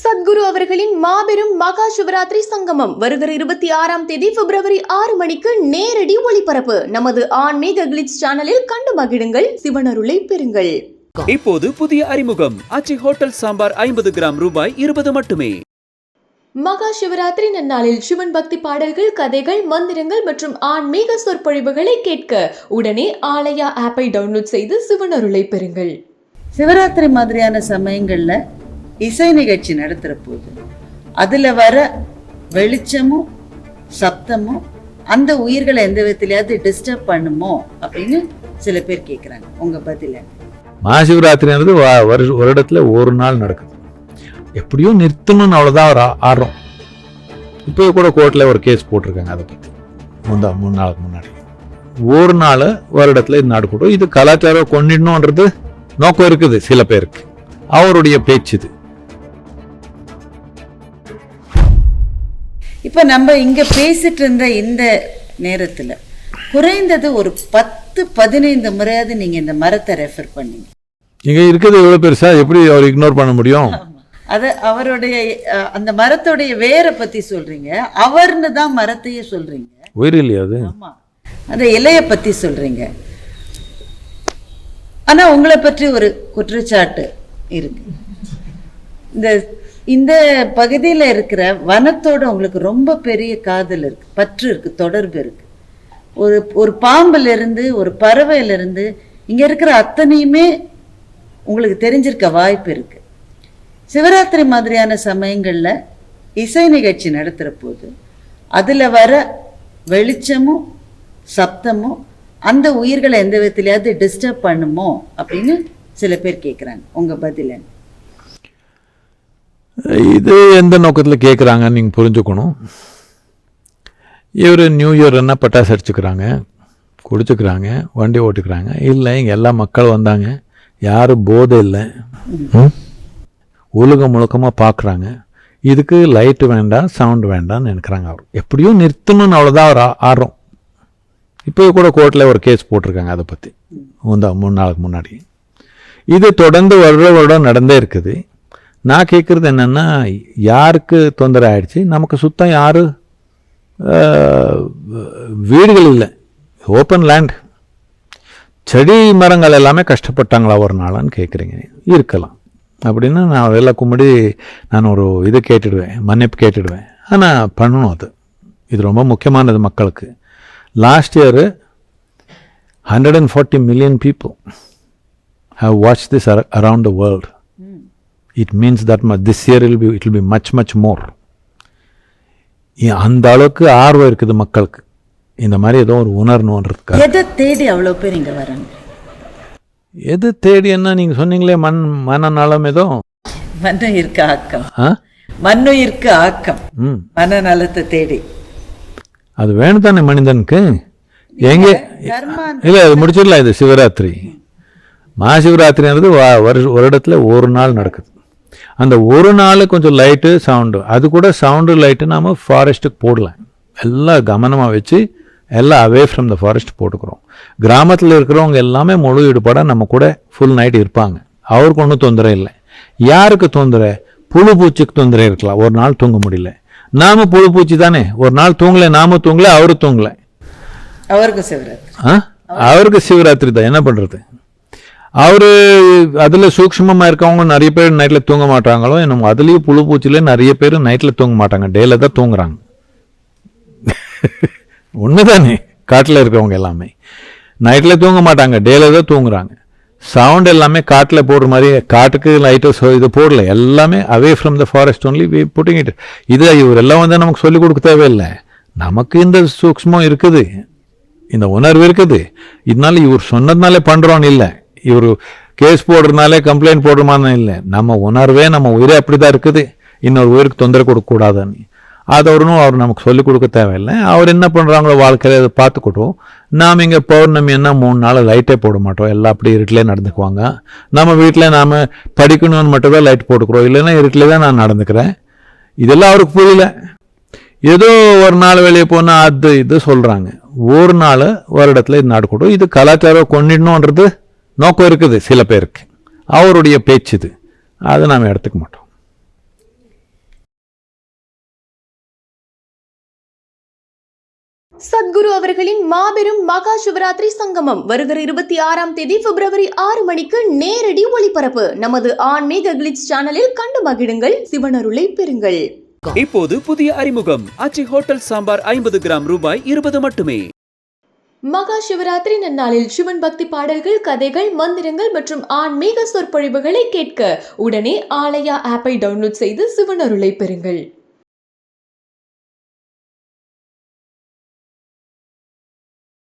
சத்குரு அவர்களின் மாபெரும் மகா சிவராத்திரி சங்கமம் வருகிற இருபத்தி ஆறாம் தேதி பிப்ரவரி ஆறு மணிக்கு நேரடி ஒளிபரப்பு. நமது ஆன்மீக கிளிட்ஸ் சேனலில் கண்டு மகிழுங்கள் சிவனருளை பெறுங்கள். இப்போது புதிய அறிமுகம். அச்சி ஹோட்டல் சாம்பார் ஐம்பது கிராம் ரூபாய் இருபது மட்டுமே. மகா சிவராத்திரி நன்னாளில் சிவன் பக்தி பாடல்கள் கதைகள் மந்திரங்கள் மற்றும் ஆன்மீக சொற்பொழிவுகளை கேட்க உடனே ஆலயா ஆப்பை டவுன்லோட் செய்து சிவனருளை பெறுங்கள். சிவராத்திரி மாதிரியான சமயங்கள்ல இசை நிகழ்ச்சி நடத்துகிற போது அதில் வர வெளிச்சமும் சப்தமும் அந்த உயிர்களை எந்த விதத்திலையாவது டிஸ்டர்ப் பண்ணுமோ அப்படின்னு சில பேர் கேட்குறாங்க உங்கள் பதில. மகாசிவராத்திரின்றது வ- ஒரு நாள் நடக்குது. எப்படியும் நிறுத்தணும்னு அவ்வளோதான் ஒரு ஆடுறோம் இப்போ கூட கோர்ட்டில் ஒரு கேஸ் போட்டிருக்காங்க அதை பற்றி முந்தா மூணு நாளுக்கு முன்னாடி. ஒரு நாள் வருடத்தில் இது நடக்கட்டும். இது கலாச்சாரம் கொண்டிடணுன்றது நோக்கம் இருக்குது சில பேருக்கு. அவருடைய பேச்சு இது. இப்ப நம்ம இங்க பேசிட்டு இருந்த இந்த நேரத்துல குறைந்தது ஒரு பத்து பதினைந்து முறையாவது நீங்க இந்த மரத்தை ரெஃபர் பண்ணீங்க. இங்கே இருக்குது இவ்வளோ பெருசா? எப்படி அவர் இக்னோர் பண்ண முடியும்? அத அவருடைய அந்த மரத்துடைய வேரை பத்தி சொல்றீங்க. அவர்னு தான் மரத்தையே சொல்றீங்க. உயிர் இல்லையா அது? ஆமா. அந்த இலைய பத்தி சொல்றீங்க. ஆனா உங்களை பற்றி ஒரு குற்றச்சாட்டு இருக்கு. இந்த இந்த பகுதியில் இருக்கிற வனத்தோட உங்களுக்கு ரொம்ப பெரிய காதல் இருக்கு பற்று இருக்கு தொடர்பு இருக்கு. ஒரு ஒரு பாம்புல இருந்து ஒரு பறவையில இருந்து இங்க இருக்கிற அத்தனையுமே உங்களுக்கு தெரிஞ்சிருக்க வாய்ப்பு இருக்கு. சிவராத்திரி மாதிரியான சமயங்களில் இசை நிகழ்ச்சி நடத்துகிற போது அதில் வர வெளிச்சமும் சப்தமும் அந்த உயிர்களை எந்த விதத்துலையாவது டிஸ்டர்ப் பண்ணுமோ அப்படின்னு சில பேர் கேட்குறாங்க உங்கள் பதிலன் இது எந்த நோக்கத்தில் கேட்குறாங்கன்னு நீங்கள் புரிஞ்சுக்கணும். இவர் நியூ இயர் என்ன பட்டாசு அடிச்சுக்கிறாங்க குடிச்சுக்கிறாங்க வண்டி ஓட்டுக்கிறாங்க. இல்லை இங்கே எல்லா மக்கள் வந்தாங்க. யாரும் போதை இல்லை. ம்? உலகம் முழுக்கமாக பார்க்குறாங்க இதுக்கு லைட்டு வேண்டாம் சவுண்டு வேண்டாம்னு நினைக்கிறாங்க அவர். எப்படியும் நிறுத்தணும்னு அவ்வளோதான் அவர் ஆடுறோம் இப்போ கூட கோர்ட்டில் ஒரு கேஸ் போட்டிருக்காங்க அதை பற்றி முந்தா மூணு நாளுக்கு முன்னாடி. இது தொடர்ந்து வருட வருடம் நடந்தே இருக்குது. நான் கேட்குறது என்னென்னா யாருக்கு தொந்தரவு ஆகிடுச்சு நமக்கு சுத்தம் யார்? வீடுகள் இல்லை. ஓப்பன் லேண்ட் செடி மரங்கள் எல்லாமே கஷ்டப்பட்டாங்களா ஒரு நாளான்னு கேட்குறீங்க இருக்கலாம். அப்படின்னு நான் அதெல்லாம் கும்பிடி நான் ஒரு இது கேட்டுடுவேன் மன்னிப்பு கேட்டுடுவேன். ஆனால் பண்ணணும் அது. இது ரொம்ப முக்கியமானது மக்களுக்கு. Last year hundred and forty million people have watch this around the world world. It means that much. This year will be it will be much much more. இ- அந்த அளவுக்கு ஆர்வம் இருக்குது மக்களுக்கு. இந்த மாதிரி ஏதோ ஒரு உணரணுன்றதுக்காக எதை தேடி அவ்வளவு பேர் இங்க வராங்க? எது தேடி என்ன நீங்கள் சொன்னீங்களே மண் மனநலம் ஏதோ? மண்ணுயிர்க்கு ஆக்கம். ஆ? மண்ணுயிர்க்கு ஆக்கம். மனநலத்தை தேடி. அது வேணும் தானே மனிதனுக்கு? எங்கே? இல்லை அது முடிச்சிடலாம் இது சிவராத்திரி. மகாசிவராத்திரின்றது வருஷ வருடத்துல ஒரு நாள் நடக்குது. அந்த ஒரு நாள் கொஞ்சம் லைட்டு சவுண்டு அது கூட சவுண்டு லைட்டு நாம் ஃபாரஸ்ட்டுக்கு போடலாம். எல்லாம் கவனமாக வச்சு எல்லாம் அவே ஃப்ரம் த ஃபாரஸ்ட் போட்டுக்கிறோம். கிராமத்தில் இருக்கிறவங்க எல்லாமே முழு ஈடுபாடாக நம்ம கூட ஃபுல் நைட் இருப்பாங்க. அவருக்கு ஒன்றும் தொந்தரவு இல்லை. யாருக்கு தொந்தரை புழு பூச்சிக்கு தொந்தரவு இருக்கலாம். ஒரு நாள் தூங்க முடியல. நாம புழு பூச்சி தானே? ஒரு நாள் தூங்கலை நாம தூங்கல அவரு தூங்கலை. அவருக்கு சிவராத்திரி. ஆ? அவருக்கு சிவராத்திரி தான். என்ன பண்றது? அவர் அதில் சூக்ஷ்மமா இருக்கவங்க நிறைய பேர் நைட்டில் தூங்க மாட்டாங்களோ என்னமோ அதுலேயும் புழு பூச்சில நிறைய பேர் நைட்டில் தூங்க மாட்டாங்க. டேல தான் தூங்குறாங்க. உண்மைதானே? காட்டில் இருக்கிறவங்க எல்லாமே. நைட்டில் தூங்க மாட்டாங்க. டேல தான் தூங்குறாங்க. சவுண்ட் எல்லாமே காட்டில் போடுற மாதிரி காட்டுக்கு லைட்டர்ஸ் இது போடல. எல்லாமே away from the forest only we putting it இது இவரெல்லாம் வந்து நமக்கு சொல்லிக் கொடுக்க தேவையில்லை. நமக்கு இந்த சூக்ஷ்மம் இருக்குது. இந்த உணர்வு இருக்குது. இதனால இவர் சொன்னதுனாலே பண்ணுறோன்னு இல்லை. இவர் கேஸ் போடுறதுனாலே கம்ப்ளைண்ட் போடுறமான்னு இல்லை. நம்ம உணர்வே நம்ம உயிரே அப்படிதான் இருக்குது. இன்னொரு உயிருக்கு தொந்தரவு கொடுக்கக்கூடாதுன்னு. அது அவரும் அவர் நமக்கு சொல்லிக் கொடுக்க தேவையில்லை. அவர் என்ன பண்ணுறாங்களோ வாழ்க்கையில் அதை பார்த்துக்கிட்டோம். நாம் இங்கே பௌர்ணமி என்ன மூணு நாள் லைட்டே போட மாட்டோம். எல்லாம் அப்படியே இருட்டிலே நடந்துக்குவாங்க. நம்ம வீட்டில் நாம் படிக்கணும்னு மட்டும் தான் லைட் போட்டுக்கிறோம். இல்லைன்னா இருட்டிலே தான் நான் நடந்துக்கிறேன். இதெல்லாம் அவருக்கு புரியல. ஏதோ ஒரு நாள் வெளியே போனால் அது இது சொல்கிறாங்க ஒரு நாள் வருடத்தில் இது நடக்கட்டும். இது கலாச்சாரம் கொண்டிடணுன்றது நோக்கம் இருக்குது சில பேருக்கு. அவருடைய பேச்சு இது. அதை நாம் எடுத்துக்க மாட்டோம். சத்குரு அவர்களின் மாபெரும் மகா சிவராத்திரி சங்கமம் வருகிற இருபத்தி ஆறாம் தேதி பிப்ரவரி ஆறு மணிக்கு நேரடி ஒளிபரப்பு. நமது ஆன்மீக கிளிச் சேனலில் கண்டு மகிழுங்கள் சிவனருளை பெறுங்கள். இப்போது புதிய அறிமுகம். அச்சி ஹோட்டல் சாம்பார் ஐம்பது கிராம் ரூபாய் இருபது மட்டுமே. மகா சிவராத்திரி நன்னாளில் சிவன் பக்தி பாடல்கள் கதைகள் மந்திரங்கள் மற்றும் ஆன்மீக சொற்பொழிவுகளை கேட்க உடனே ஆலயா ஆப்பை டவுன்லோட் செய்து சிவனருளை பெறுங்கள்.